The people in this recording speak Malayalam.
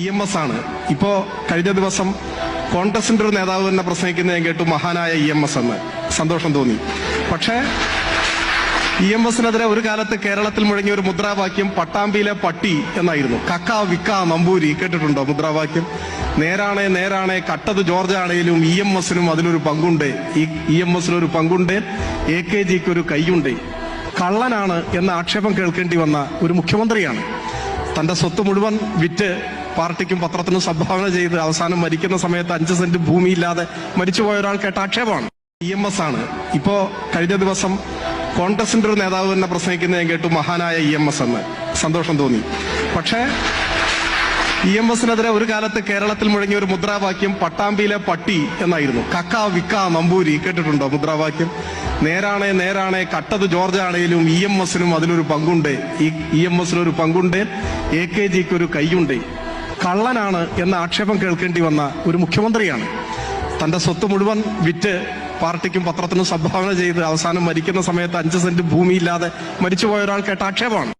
ഇ എം എസ് ആണ്. ഇപ്പോ കഴിഞ്ഞ ദിവസം കോൺഗ്രസിന്റെ ഒരു നേതാവ് തന്നെ പ്രസംഗിക്കുന്നത് ഞാൻ കേട്ടു മഹാനായ ഇ എം എസ് എന്ന്. സന്തോഷം തോന്നി. പക്ഷേ ഇ എം എസിനെതിരെ ഒരു കാലത്ത് കേരളത്തിൽ മുഴങ്ങിയ ഒരു മുദ്രാവാക്യം പട്ടാമ്പിയിലെ പട്ടി എന്നായിരുന്നു. കക്ക വിക്ക നമ്പൂരി കേട്ടിട്ടുണ്ടോ മുദ്രാവാക്യം? നേരാണേ നേരാണേ കട്ടത് ജോർജ് ആണേലും ഇ എം എസിനും അതിലൊരു പങ്കുണ്ട്. ഇ എം എസിനൊരു പങ്കുണ്ട് എ കെ ജിക്ക് ഒരു കൈയുണ്ട്. കള്ളനാണ് എന്ന ആക്ഷേപം കേൾക്കേണ്ടി വന്ന ഒരു മുഖ്യമന്ത്രിയാണ്. തന്റെ സ്വത്ത് മുഴുവൻ വിറ്റ് പാർട്ടിക്കും പത്രത്തിനും സംഭാവന ചെയ്ത് അവസാനം മരിക്കുന്ന സമയത്ത് അഞ്ച് സെന്റ് ഭൂമിയില്ലാതെ മരിച്ചുപോയ ഒരാൾ കേട്ട ആക്ഷേപമാണ് ഇ എം എസ് ആണ്. ഇപ്പോ കഴിഞ്ഞ ദിവസം കോൺഗ്രസിന്റെ ഒരു നേതാവ് തന്നെ പ്രസംഗിക്കുന്നത് കേട്ടു മഹാനായ ഇ എം എസ് എന്ന്. സന്തോഷം തോന്നി. പക്ഷേ ഇ എം എസിനെതിരെ ഒരു കാലത്ത് കേരളത്തിൽ മുഴങ്ങിയ ഒരു മുദ്രാവാക്യം പട്ടാമ്പിയിലെ പട്ടി എന്നായിരുന്നു. കക്ക വിക്ക നമ്പൂരി കേട്ടിട്ടുണ്ടോ മുദ്രാവാക്യം? നേരാണേ നേരാണേ കട്ടത് ജോർജ് ആണേലും ഇ എം എസിനും അതിലൊരു പങ്കുണ്ട്. ഇ എം എസിനൊരു പങ്കുണ്ട് എ കെ ജിക്ക് ഒരു കൈയുണ്ട്. കള്ളനാണ് എന്ന ആക്ഷേപം കേൾക്കേണ്ടി വന്ന ഒരു മുഖ്യമന്ത്രിയാണ്. തന്റെ സ്വത്ത് മുഴുവൻ വിറ്റ് പാർട്ടിക്കും പത്രത്തിനും സംഭാവന ചെയ്ത് അവസാനം മരിക്കുന്ന സമയത്ത് അഞ്ച് സെന്റ് ഭൂമിയില്ലാതെ മരിച്ചുപോയ ഒരാൾ കേട്ട ആക്ഷേപമാണ്.